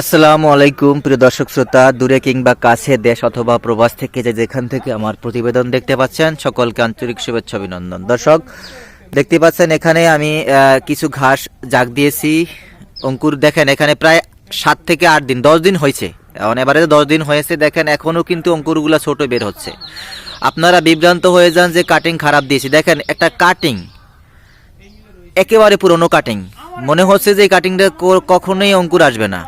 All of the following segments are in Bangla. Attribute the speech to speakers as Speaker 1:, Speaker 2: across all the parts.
Speaker 1: আসসালামু আলাইকুম, প্রিয় দর্শক শ্রোতা, দূরে কিংবা কাছে দেশ অথবা প্রবাস থেকে যে যেখান থেকে আমার প্রতিবেদন দেখতে পাচ্ছেন, সকলকে আন্তরিক শুভেচ্ছা অভিনন্দন। দর্শক, দেখতে পাচ্ছেন এখানে আমি কিছু ঘাস জাগ দিয়েছি। অঙ্কুর, দেখেন এখানে প্রায় সাত থেকে আট দিন, দশ দিন হয়েছে। এখন এবারে দশ দিন হয়েছে, দেখেন এখনও কিন্তু অঙ্কুরগুলো ছোট বের হচ্ছে। আপনারা বিভ্রান্ত হয়ে যান যে কাটিং খারাপ দিয়েছি। দেখেন, একটা কাটিং একেবারে পুরনো কাটিং মনে হচ্ছে যে এই কাটিংটা কখনোই অঙ্কুর আসবে না।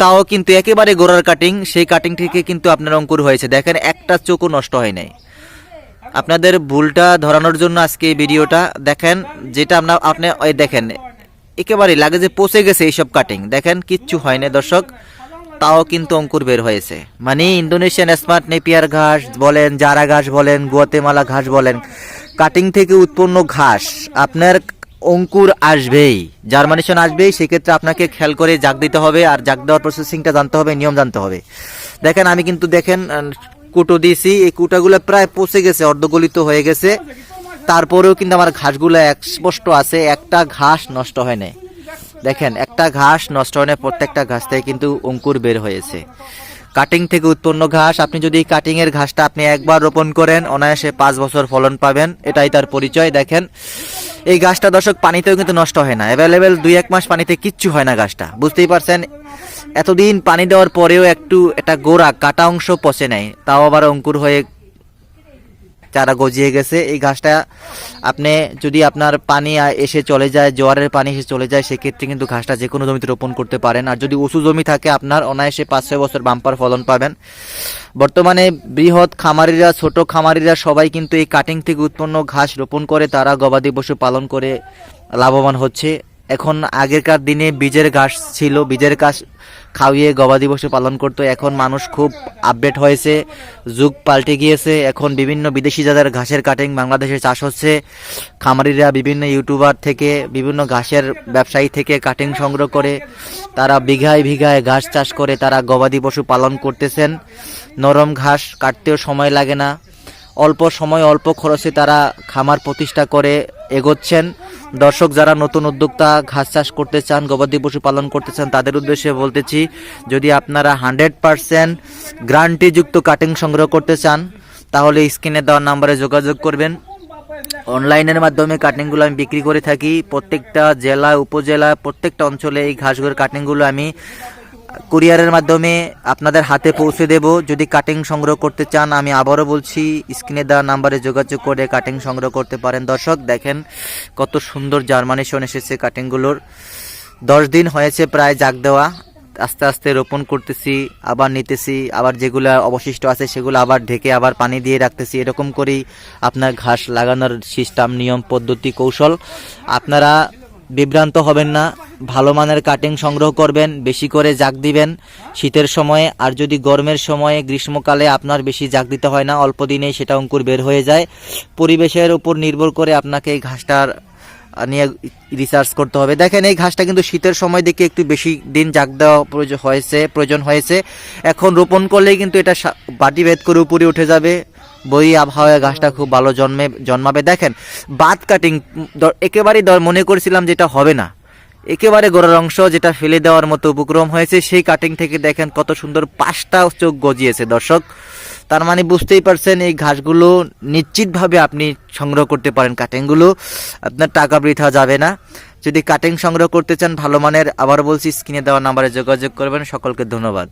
Speaker 1: তাও কিন্তু একেবারে গোড়ার কাটিং সেই কাটিং থেকে কিন্তু আপনার অঙ্কুর হয়েছে। দেখেন, একটা চোখও নষ্ট হয় নাই। আপনাদের ভুলটা ধরানোর জন্য আজকে এই ভিডিওটা। দেখেন, যেটা আপনার আপনি দেখেন, একেবারে লাগে যে পচে গেছে এইসব কাটিং দেখেন, কিচ্ছু হয় না দর্শক। তাও কিন্তু অঙ্কুর বের হয়েছে। মানে ইন্দোনেশিয়ান স্মার্ট নেপিয়ার ঘাস বলেন, জারা ঘাস বলেন, গুয়াতেমালা ঘাস বলেন কাটিং থেকে উৎপন্ন ঘাস, আপনার অঙ্কুর আসবেই, জার্মানেশন আসবেই, সেক্ষেত্রে আপনাকে খেয়াল করে জাগ দিতে হবে আর জাগ দেওয়ার প্রসেসিংটা জানতে হবে, নিয়ম জানতে হবে। দেখেন, আমি কিন্তু দেখেন কুটো দিয়েছি এই কুটাগুলো প্রায় পচে গেছে, অর্ধগলিত হয়ে গেছে। তারপরেও কিন্তু আমার ঘাসগুলো স্পষ্ট আছে, একটা ঘাস নষ্ট হয় নাই। দেখেন, একটা ঘাস নষ্ট হয় না প্রত্যেকটা ঘাস থেকে কিন্তু অঙ্কুর বের হয়েছে। কাটিং থেকে উৎপন্ন ঘাস, আপনি যদি কাটিং এর ঘাসটা আপনি একবার রোপণ করেন, অনায়াসে পাঁচ বছর ফলন পাবেন। এটাই তার পরিচয়, দেখেন। এই গাছটা দর্শক, পানিতেও কিন্তু নষ্ট হয় না। অ্যাভেলেবেল দুই এক মাস পানিতে কিচ্ছু হয় না গাছটা বুঝতেই পারছেন? এতদিন পানি দেওয়ার পরেও একটু একটা গোড়া কাটা অংশ পচে নেয়। তাও আবার অঙ্কুর হয়ে চারা গজিয়ে গেছে। এই ঘাসটা আপনি যদি আপনার পানি এসে চলে যায়, জোয়ারের পানি এসে চলে যায়, সেক্ষেত্রে কিন্তু ঘাসটা যে কোনো জমিতে রোপণ করতে পারেন। আর যদি উঁচু জমি থাকে, আপনার অনায়াসে পাঁচ ছয় বছর বাম্পার ফলন পাবেন। বর্তমানে বৃহৎ খামারিরা, ছোট খামারিরা সবাই কিন্তু এই কাটিং থেকে উৎপন্ন ঘাস রোপণ করে। তারা গবাদি পশু পালন করে লাভবান হচ্ছে। এখন আগেকার দিনে বীজের ঘাস ছিল, বীজের ঘাস খাওয়িয়ে গবাদি পশু পালন করতো। এখন মানুষ খুব আপডেট হয়েছে, যুগ পাল্টে গিয়েছে। এখন বিভিন্ন বিদেশি জাতের ঘাসের কাটিং বাংলাদেশে চাষ হচ্ছে, খামারিরা বিভিন্ন ইউটিউবার থেকে, বিভিন্ন ঘাসের ব্যবসায়ী থেকে কাটিং সংগ্রহ করে, তারা বিঘায় বিঘায় ঘাস চাষ করে, তারা গবাদি পশু পালন করতেছেন। নরম ঘাস কাটতেও সময় লাগে না। অল্প সময়, অল্প খরচে তারা খামার প্রতিষ্ঠা করে এগোচ্ছেন। দর্শক যারা নতুন উদ্যোক্তা ঘাস চাষ করতে চান, গবাদি পশু পালন করতে চান, তাদের উদ্দেশ্যে বলতেছি, যদি আপনারা হান্ড্রেড পারসেন্ট গ্রান্টিযুক্ত কাটিং সংগ্রহ করতে চান, তাহলে স্ক্রিনে দেওয়া নাম্বারে যোগাযোগ করবেন। অনলাইনের মাধ্যমে কাটিংগুলো আমি বিক্রি করে থাকি। প্রত্যেকটা জেলা, উপজেলা, প্রত্যেকটা অঞ্চলে এই ঘাসগুলোর কাটিংগুলো আমি কুরিয়ারের মাধ্যমে আপনাদের হাতে পৌঁছে দেব। যদি কাটিং সংগ্রহ করতে চান, আমি আবারও বলছি স্ক্রিনে দেওয়া নাম্বারে যোগাযোগ করে কাটিং সংগ্রহ করতে পারেন। দর্শক, দেখেন কত সুন্দর জার্মানেশন এসেছে কাটিংগুলোর দশ দিন হয়েছে প্রায় জাগ দেওয়া। আস্তে আস্তে রোপণ করতেছি, আবার নিতেছি, আবার যেগুলো অবশিষ্ট আছে সেগুলো আবার ঢেকে আবার পানি দিয়ে রাখতেছি। এরকম করেই আপনার ঘাস লাগানোর সিস্টেম নিয়ম, পদ্ধতি, কৌশল আপনারা বিভ্রান্ত হবেন না, ভালো মানের কাটিং সংগ্রহ করবেন, বেশি করে জাগ দিবেন। শীতের সময়ে আর যদি গরমের সময়ে গ্রীষ্মকালে আপনার বেশি জাগ দিতে হয় না, অল্প দিনেই সেটা অঙ্কুর বের হয়ে যায়। পরিবেশের উপর নির্ভর করে আপনাকে এই ঘাসটার নিয়ে রিসার্চ করতে হবে। দেখেন, এই ঘাসটা কিন্তু শীতের সময় দেখে একটু বেশি দিন জাগ দেওয়া প্রয়োজন হয়েছে প্রয়োজন হয়েছে। এখন রোপণ করলেই কিন্তু এটা বাটি ভেদ করে উপরে উঠে যাবে। বই আবহাওয়ায় ঘাসটা খুব ভালো জন্মে, জন্মাবে। দেখেন বাদ কাটিং একেবারেই মনে করেছিলাম যেটা হবে না। একেবারে গোড়ার অংশ যেটা ফেলে দেওয়ার মতো উপক্রম হয়েছে, সেই কাটিং থেকে দেখেন কত সুন্দর পাঁচটা চোখ গজিয়েছে, দর্শক। তার মানে বুঝতেই পারছেন, এই ঘাসগুলো নিশ্চিতভাবে আপনি সংগ্রহ করতে পারেন কাটিংগুলো আপনার টাকা বৃথা যাবে না। যদি কাটিং সংগ্রহ করতে চান, ভালো মানের আবার বলছি, স্ক্রিনে দেওয়া নাম্বারে যোগাযোগ করবেন। সকলকে ধন্যবাদ।